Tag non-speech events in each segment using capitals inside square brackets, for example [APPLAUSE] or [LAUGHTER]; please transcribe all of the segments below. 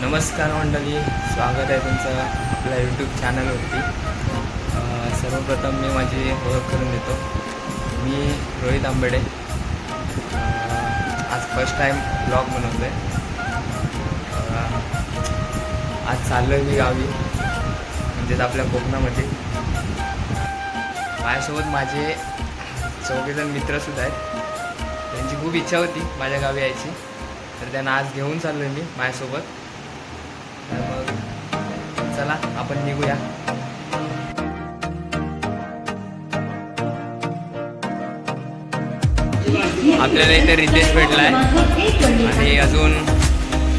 नमस्कार मंडळी स्वागत आहे तुमचं आपल्या यूट्यूब चॅनलवरती सर्वप्रथम मी माझी ओळख करून देतो. मी रोहित आंबेडे. आज फर्स्ट टाईम ब्लॉग बनवतो आहे आज चाललो आहे मी गावी म्हणजेच आपल्या कोकणामध्ये. माझ्यासोबत माझे चौघेजण मित्रसुद्धा आहेत. त्यांची खूप इच्छा होती माझ्या गावी यायची. तर त्यांना आज घेऊन चाललो आहे मी माझ्यासोबत. चला आपण निघूया. आपल्याला इथे रितेश भेटला आहे आणि अजून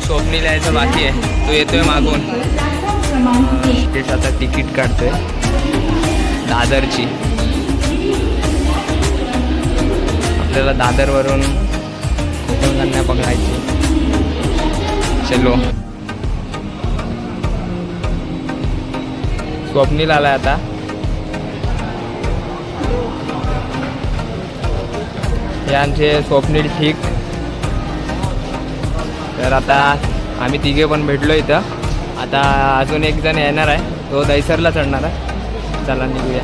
स्वप्नील यायचं बाकी आहे. तो येतोय मागून. रितेश आता तिकीट काढतोय. दादरची. आपल्याला दादरवरून कोकण कन्या पकडायची चलो. स्वप्नील आला आता. हे आमचे स्वप्नील ठीक. तर आता आम्ही तिघे पण भेटलो इथं. आता अजून एक जण येणार आहे. तो दैसरला चढणार आहे. चला निघूया.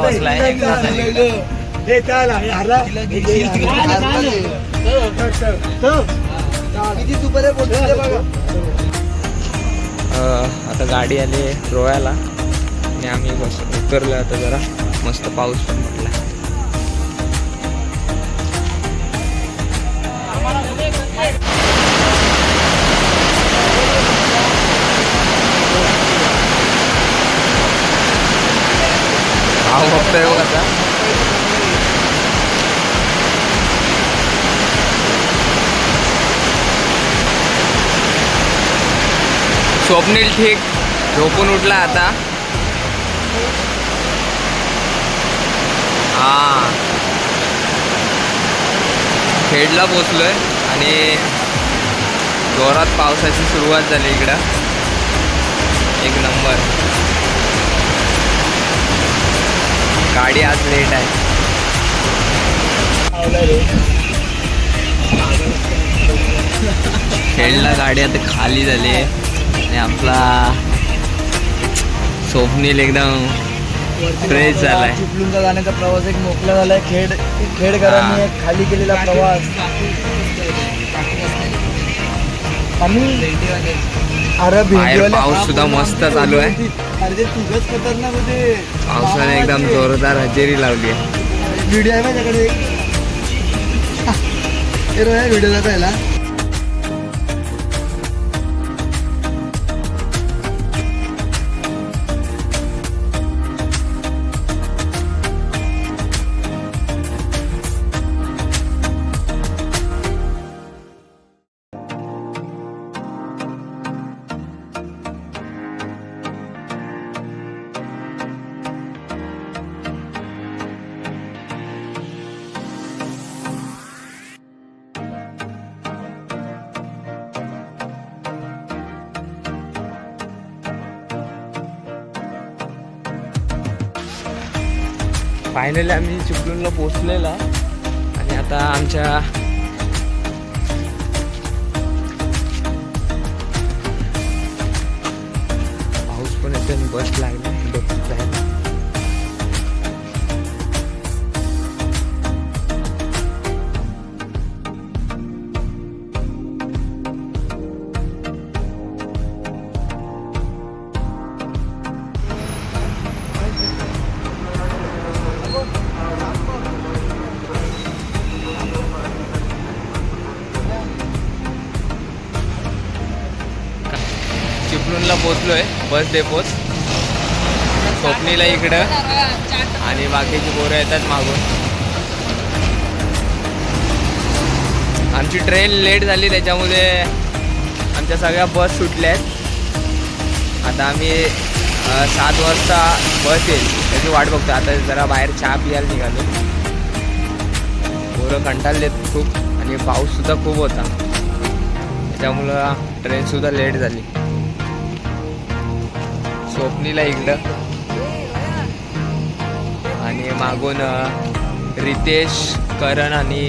बसलाय आता गाडी आली रोयाला आणि आम्ही बस उतरलो आता जरा. मस्त पाऊस पण भाव बघतोय बघ. स्वप्नील ठीक. झोपून उठला आता. हा. खेडला पोचलोय आणि जोरात पावसाची सुरुवात झाली इकडं. एक नंबर. गाडी आज लेट आहे. खेडला गाडी आता खाली झाली आहे. आणि आपला स्वप्नील एकदम फ्रेश झालाय. चिपळूणचा जाण्याचा प्रवास एक मोकळा झालाय. खेड खेडकरांनी हा. एक खाली केलेला प्रवास. आम्ही अरे बाहेर पाऊस सुद्धा मस्त चालू आहे. अरे ते तुझंच खतरनाक होते. पावसाने एकदम जोरदार हजेरी लावली आहे. व्हिडिओ आहे माझ्याकडे एक. हे रोया व्हिडिओला पहिला फायनली आम्ही चिपळूणला पोचलेला आणि आता आमच्या पाऊस पण येते बस लागली. बस डेपोत स्वप्नीला इकडं. आणि बाकीची पोरं येतात मागून. आमची ट्रेन लेट झाली त्याच्यामुळे आमच्या सगळ्या बस सुटल्या आहेत. आता आम्ही सात वाजता बस येईल. त्याची वाट बघतो. आता जरा बाहेर चहा पियाला निघालो. पोरं कंटाळले खूप. आणि पाऊससुद्धा खूप होता. त्याच्यामुळं ट्रेनसुद्धा लेट झाली. स्वप्नीला इकडं. आणि मागून रितेश करण आणि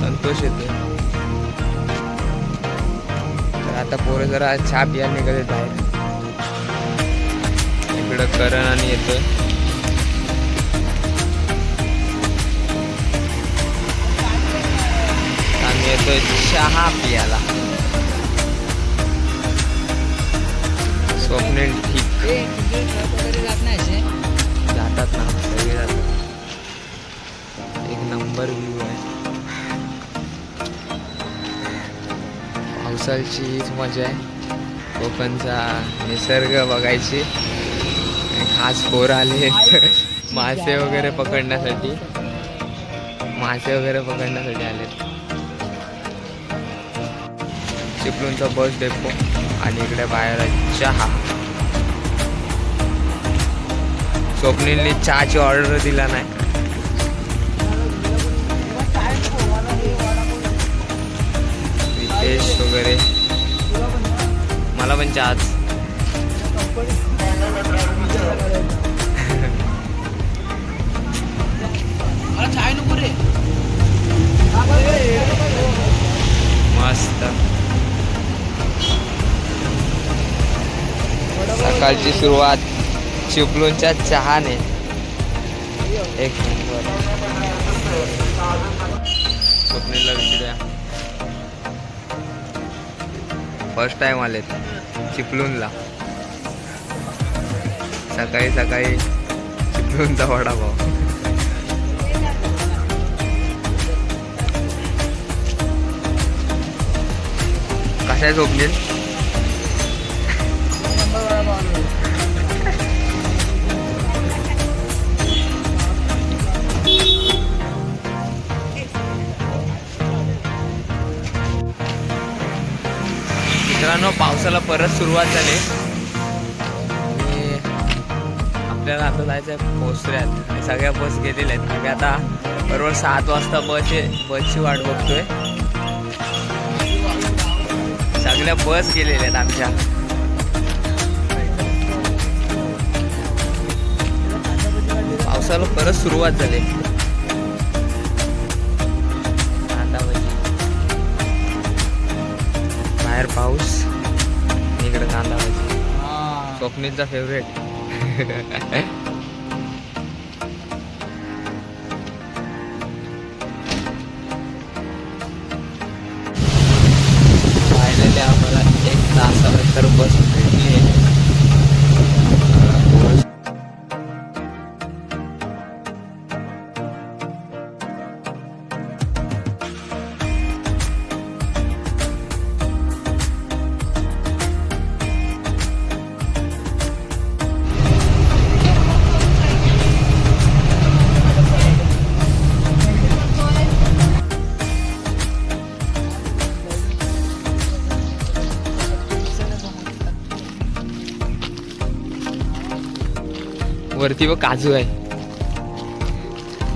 संतोष येतो तर आता पोरं जरा चहा पियाला निघाले बाहेर. इकडं करण आणि येतो आम्ही येतोय चहा पियाला स्वप्नील ठीक जातात ना सगळे जातात. एक नंबर व्ह्यू आहे. पावसाळ्याचीच मजा आहे. कोकणचा निसर्ग बघायची. खास पोर आले. मासे वगैरे पकडण्यासाठी. मासे वगैरे पकडण्यासाठी आले. चिपळूणचा बस डेपो आणि इकडे बाहेर चहा. स्वप्नीलने चहाची ऑर्डर दिला नाही. रितेश वगैरे. मला पण चहाच मस्त. सकाळची सुरुवात. चिपलूनच्या चहाने. एक नंबर. स्वप्नीला विचारूया. फर्स्ट टाइम आले चिपलूनला सकाळी सकाळी चिपलूनचा वडापाव. कसा आहे स्वप्नील? मित्रांनो पावसाला परत सुरुवात झाली. आणि आपल्याला आता जायचं आहे पोचऱ्यात आणि सगळ्या बस गेलेल्या आहेत. आम्ही आता बरोबर सात वाजता बस बसची वाट बघतोय. सगळ्या बस गेलेल्या आहेत आमच्या. पावसाला परत सुरुवात झाली. पाऊस इकडे कांदा भाजी स्वप्नीलचा फेवरेट [LAUGHS] वरती व काजू आहे.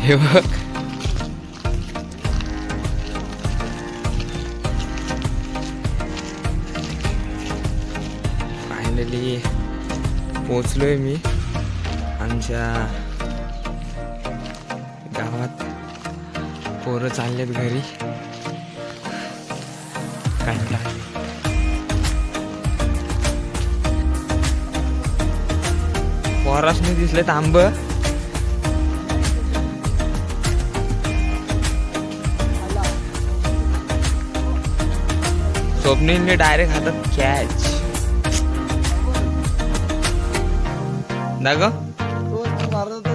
हे बघ. फायनली पोचलोय मी आमच्या गावात. पोरं चाललेत घरी. काय? आलाय. दिसले आंब. स्वप्नीलने डायरेक्ट हातात कॅच ना ग? तो मारत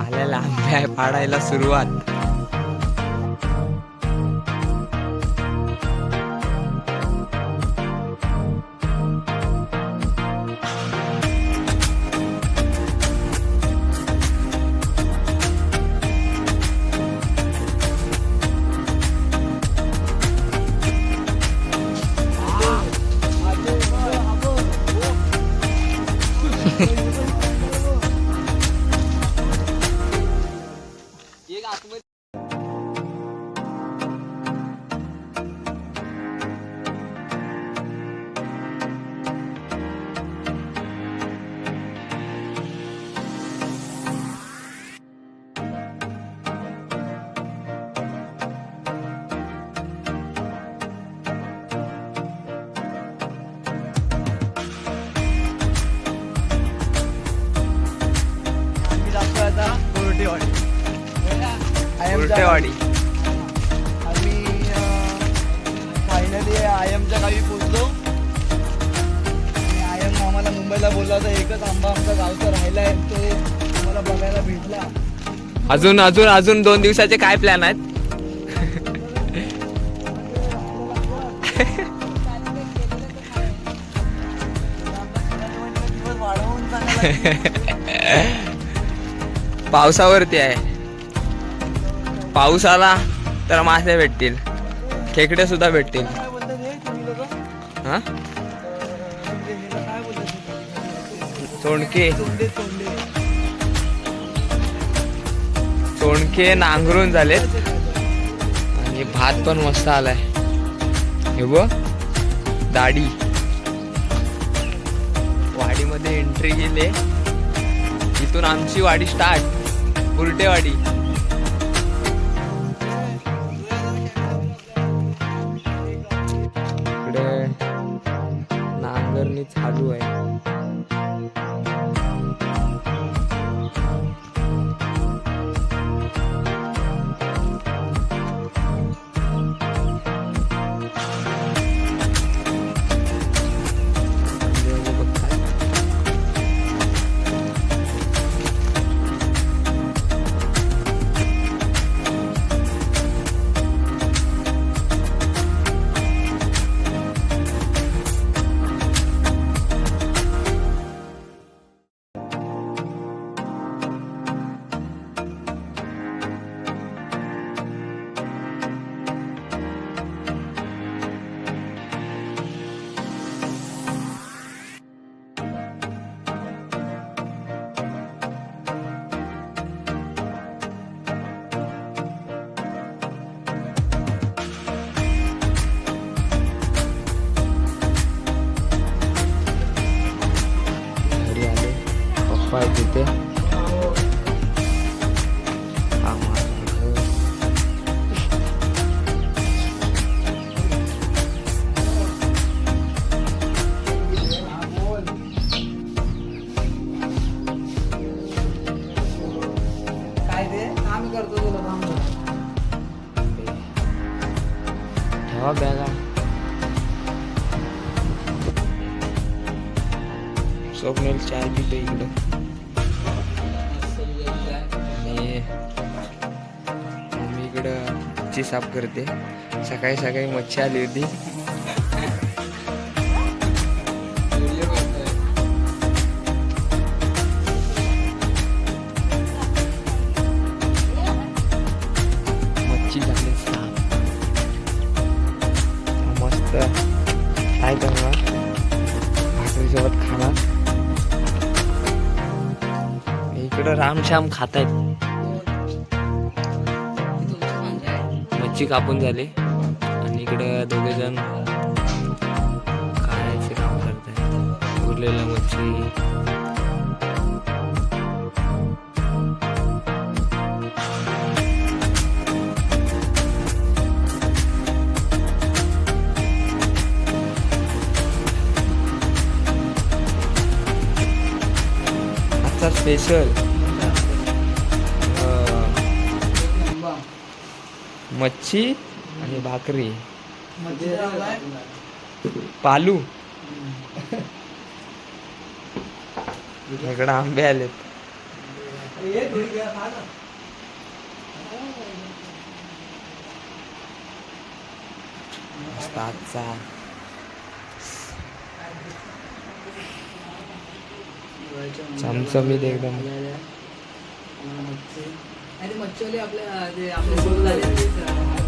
आलेला पाडायला सुरुवात. अजून अजून अजून दोन दिवसाचे काय प्लॅन आहेत? पावसावरती आहे. पाऊस आला तर मासे भेटतील. खेकडे सुद्धा भेटतील. हे? तोंडके नांगरून झालेत. आणि भात पण मस्त आलाय. हे बघ दाढी. वाडीमध्ये एंट्री केली इथून आमची वाडी स्टार्ट उलटेवाडी. करतो तुला काम ठेवा बॅगा स्वप्नेल चाय पितो इकडं. आणि इकडं मच्छी साफ करते. सकाळी सकाळी मच्छी आली होती. आराम शाम आहेत मच्छी कापून झाली. आणि इकडे दोघे जण काढायचे काम करतायत. उरलेल्या मच्छी. स्पेशल मच्छी आणि भाकरी. पालू. इकडे आंबे आलेत. मस्त आजचा. चमचमीत एकदम. आणि ते आपल्या ते आपले सुरू आले